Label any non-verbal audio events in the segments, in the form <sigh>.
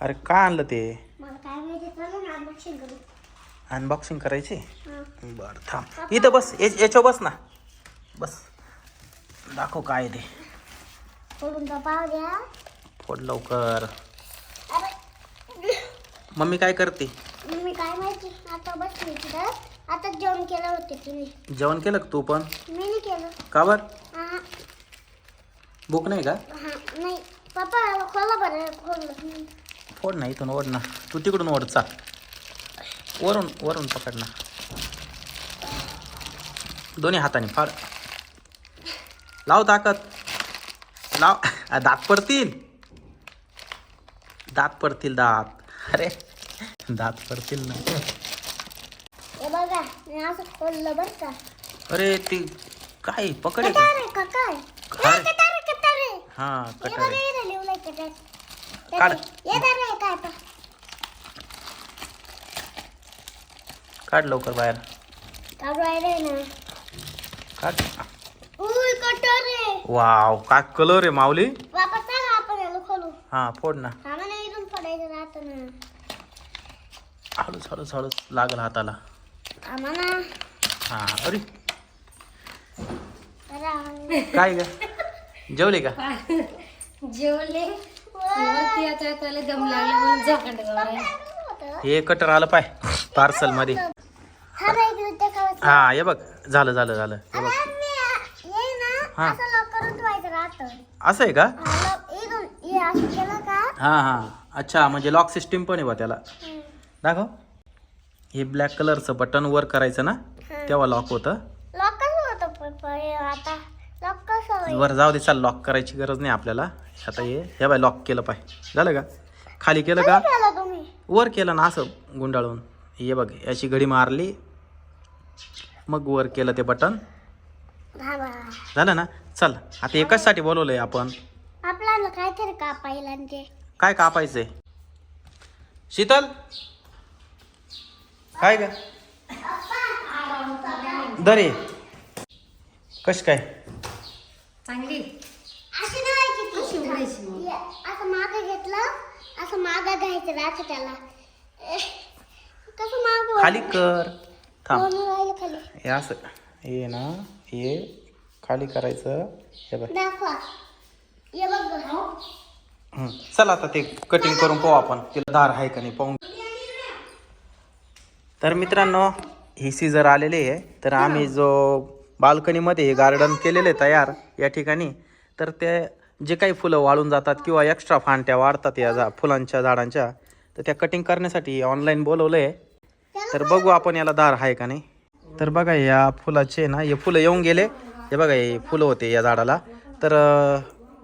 अरे काय आणलं ते? अनबॉक्सिंग करू. अनबॉक्सिंग करायची. बरं थांब. इथं बस या- याच्यावर बस ना. बस. दाखव काय ते. फोड लवकर. मम्मी काय करते? मी काय माहिती आता बसली तिथं. आता जेवण केलं होते तुम्ही जेवण केलं का तू पण? मी नाही केलं. का बर? भूक नाही का? नाही. पप्पा खोला बरं खोललं फोड ना इथून ओढ ना. तू तिकडून ओढ चाल. वरून वरून पकड ना. दोन्ही हाताने फाड. लाव ताकद. लाव. दात पडतील. दात पडतील दात. अरे दात पडतील ना. अरे ते काय पकड काय? हे कटार. काढ. लवकर बाहेर. काढू. वाव काय कलर आहे माऊली? वापस चला आपण याला खोलू हा फोड ना. हळूच हळूच हळूच लागल हाताला. हा अरे. अरे काय ग? <laughs> जेवले का? जेवले. वरती आता त्याला दम लागला म्हणून झाकण हे कटर आलं पाय पार्सलमध्ये. हा बाई ते हा हे बघ झालं झालं झालं हे बघ. ये ना हा. असं लॉक करून ठेवायचं राहतं असं आहे का? हा, हे. असं केलं का हा हा अच्छा म्हणजे लॉक सिस्टीम पण आहे बा त्याला. हम्म. दाखव. हे ब्लॅक कलरचं बटन वर करायचं ना हा. तेव्हा लॉक होतं. लॉक होतं? हे आता वर जाऊ दे चाल लॉक करायची गरज नाही आपल्याला. आता हे हे बाय लॉक केलं पाय. झालं का? खाली केलं का? वर केलं ना असं गुंडाळून. हे बघ याची घडी मारली. मग वर केलं ते बटन हा झालं ना? चल आता एकाचसाठी बोलवलंय आपण. आपल्याला काहीतरी काय कापायचंय? शीतल? काय ग? दरे कश काय? चांगली. हे, असं मागं घेतलं असं मागं घ्यायचं राहतं त्याला. कसं मागं खाली कर. थांब. खाली. हे असं. हे ना हे खाली करायचं. हे बघ. दाखवा. ये बघ. हं. चल आता ते कटिंग करून पाहू आपण. तिला धार आहे का नाही पाहून तर मित्रांनो ही सीझर आलेली आहे. तर आम्ही जो बाल्कनीमध्ये हे गार्डन केलेले आहे तयार या ठिकाणी तर ते जे काही फुलं वाळून जातात किंवा एक्स्ट्रा फांट्या वाढतात या जा फुलांच्या झाडांच्या तर त्या कटिंग करण्यासाठी ऑनलाईन बोलवलं आहे तर बघू आपण याला दार आहे का नाही. तर बघा या फुलाचे ना हे फुलं येऊन गेले. हे बघा हे फुलं होते या झाडाला. तर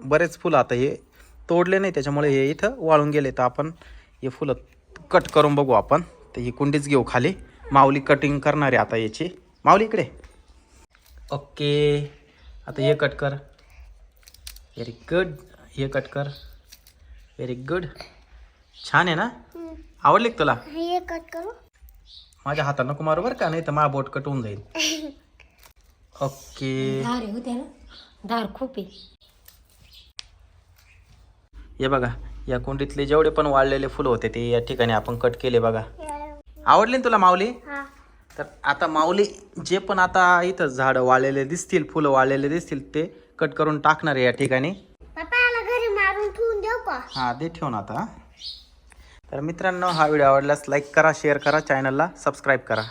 बरेच फुलं आता हे तोडले नाही त्याच्यामुळे हे इथं वाळून गेले. तर आपण हे फुलं कट करून बघू आपण. तर ही कुंडीच घेऊ खाली. माऊली कटिंग करणारे आता याची. माऊली इकडे. ओके आता हे कट कर. व्हेरी गुड हे कट कर. व्हेरी गुड छान आहे ना. आवडली का तुला? हे कट करू. माझ्या हातात नको मारू बरं का? नाही तर माझा बोट कट होऊन जाईल ओके धार ना धार खूप आहे. हे बघा या कुंडीतले जेवढे पण वाळलेले फुलं होते ते या ठिकाणी आपण कट केले बघा. आवडले ना तुला माऊली? हा. तर आता माऊली जे पण आता इथं झाडं वाळलेले दिसतील फुलं वाळलेले दिसतील ते कट करून टाकणार आहे या ठिकाणी. पप्पा याला घरी मारून ठेवून देऊ का? हां ते ठेवून आता. तर मित्रांनो हा व्हिडिओ आवडल्यास लाईक करा शेअर करा चॅनलला सबस्क्राईब करा.